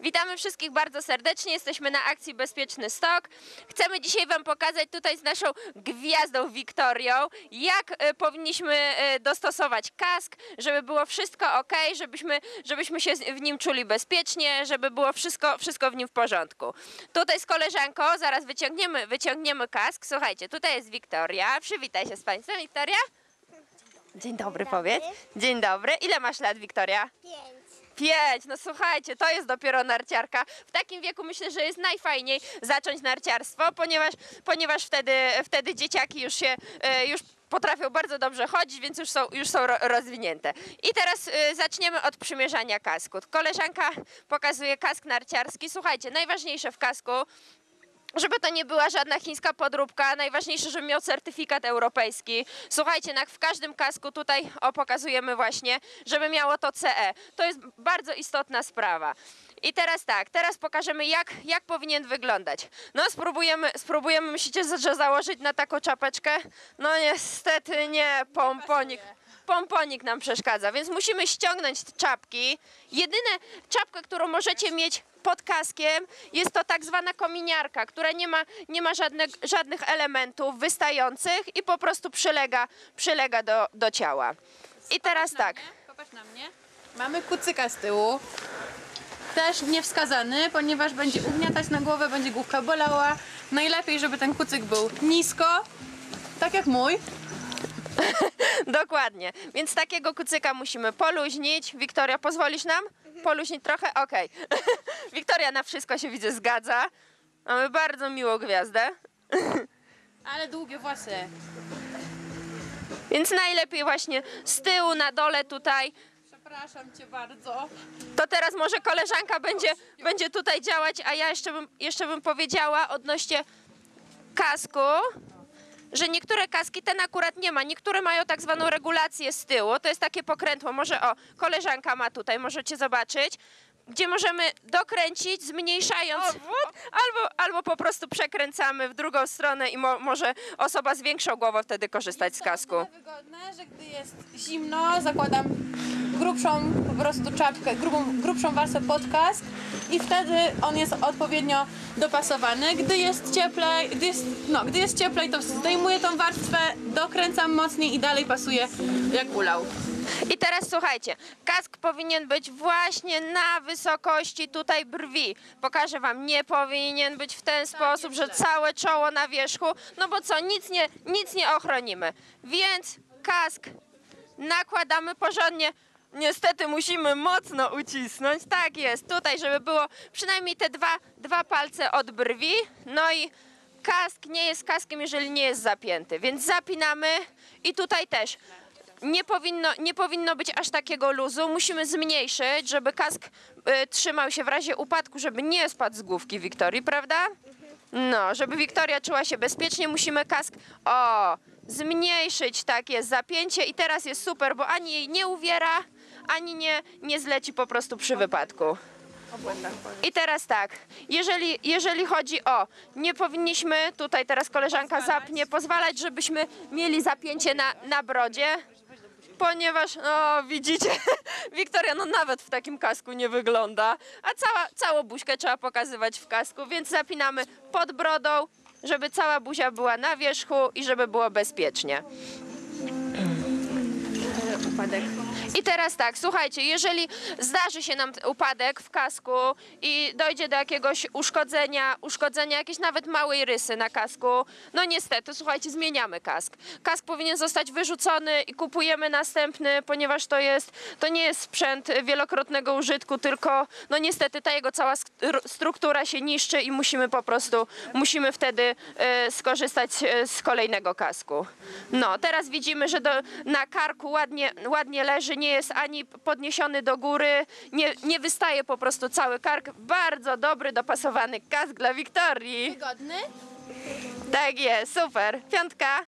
Witamy wszystkich bardzo serdecznie. Jesteśmy na akcji Bezpieczny Stok. Chcemy dzisiaj Wam pokazać tutaj z naszą gwiazdą Wiktorią, jak e, powinniśmy e, dostosować kask, żeby było wszystko ok, żebyśmy, żebyśmy się w nim czuli bezpiecznie, żeby było wszystko, wszystko w nim w porządku. Tutaj z koleżanką zaraz wyciągniemy, wyciągniemy kask. Słuchajcie, tutaj jest Wiktoria. Przywitaj się z Państwem, Wiktoria. Dzień dobry, powiedz. Dzień dobry. Ile masz lat, Wiktoria? Pięć. No słuchajcie, to jest dopiero narciarka. W takim wieku myślę, że jest najfajniej zacząć narciarstwo, ponieważ, ponieważ wtedy, wtedy dzieciaki już się e, już potrafią bardzo dobrze chodzić, więc już są, już są ro- rozwinięte. I teraz e, zaczniemy od przymierzania kasku. Koleżanka pokazuje kask narciarski. Słuchajcie, najważniejsze w kasku żeby to nie była żadna chińska podróbka, najważniejsze, żeby miał certyfikat europejski. Słuchajcie, w każdym kasku tutaj o, pokazujemy właśnie, żeby miało to CE. To jest bardzo istotna sprawa. I teraz tak, teraz pokażemy jak, jak powinien wyglądać. No spróbujemy, spróbujemy, myślicie, że założyć na taką czapeczkę? No niestety nie, pomponik. Pomponik nam przeszkadza, więc musimy ściągnąć te czapki. Jedyna czapka, którą możecie mieć pod kaskiem jest to tak zwana kominiarka, która nie ma, nie ma żadnych, żadnych elementów wystających i po prostu przylega, przylega do, do ciała. I teraz tak, popatrz na mnie. Mamy kucyka z tyłu. Też niewskazany, ponieważ będzie ugniatać na głowę, będzie główka bolała. Najlepiej, żeby ten kucyk był nisko, tak jak mój. dokładnie. Więc takiego kucyka musimy poluźnić. Wiktoria, pozwolisz nam? Poluźnić trochę? Okej. Wiktoria na wszystko się widzę zgadza. Mamy bardzo miłą gwiazdę. Ale długie włosy. Więc najlepiej właśnie z tyłu, na dole tutaj. Przepraszam cię bardzo. To teraz może koleżanka będzie, będzie tutaj działać, a ja jeszcze bym, jeszcze bym powiedziała odnośnie kasku, że niektóre kaski ten akurat nie ma. Niektóre mają tak zwaną regulację z tyłu. To jest takie pokrętło. Może o, koleżanka ma tutaj, możecie zobaczyć. Gdzie możemy dokręcić, zmniejszając albo, albo po prostu przekręcamy w drugą stronę i mo, może osoba z większą głową wtedy korzystać z kasku. Jest to wygodne, że gdy jest zimno, zakładam grubszą po prostu czapkę, grubą, grubszą warstwę pod kask i wtedy on jest odpowiednio dopasowany. Gdy jest cieplej, gdy jest, no, gdy jest cieplej, to zdejmuję tą warstwę, dokręcam mocniej i dalej pasuje jak ulał. I teraz słuchajcie, kask powinien być właśnie na wysokości tutaj brwi. Pokażę wam, nie powinien być w ten sposób, że całe czoło na wierzchu, no bo co, nic nie, nic nie ochronimy. Więc kask nakładamy porządnie. Niestety musimy mocno ucisnąć, tak jest, tutaj, żeby było przynajmniej te dwa, dwa palce od brwi. No i kask nie jest kaskiem, jeżeli nie jest zapięty, więc zapinamy i tutaj też. Nie powinno, nie powinno być aż takiego luzu. Musimy zmniejszyć, żeby kask y, trzymał się w razie upadku, żeby nie spadł z główki Wiktorii, prawda? No, żeby Wiktoria czuła się bezpiecznie, musimy kask o zmniejszyć takie zapięcie i teraz jest super, bo ani jej nie uwiera, ani nie, nie zleci po prostu przy wypadku. I teraz tak, jeżeli, jeżeli chodzi o, nie powinniśmy, tutaj teraz koleżanka zapnie, pozwalać, żebyśmy mieli zapięcie na, na brodzie, ponieważ, no widzicie, Wiktoria no nawet w takim kasku nie wygląda, a cała, całą buźkę trzeba pokazywać w kasku, więc zapinamy pod brodą, żeby cała buzia była na wierzchu i żeby było bezpiecznie. Upadek. I teraz tak, słuchajcie, jeżeli zdarzy się nam upadek w kasku i dojdzie do jakiegoś uszkodzenia, uszkodzenia jakiejś nawet małej rysy na kasku, no niestety, słuchajcie, zmieniamy kask. Kask powinien zostać wyrzucony i kupujemy następny, ponieważ to jest, to nie jest sprzęt wielokrotnego użytku, tylko no niestety ta jego cała struktura się niszczy i musimy po prostu, musimy wtedy e, skorzystać e, z kolejnego kasku. No, teraz widzimy, że do, na karku ładnie, ładnie leży, nie jest ani podniesiony do góry, nie, nie wystaje po prostu cały kark. Bardzo dobry, dopasowany kask dla Wiktorii. Wygodny? Tak jest, super. Piątka.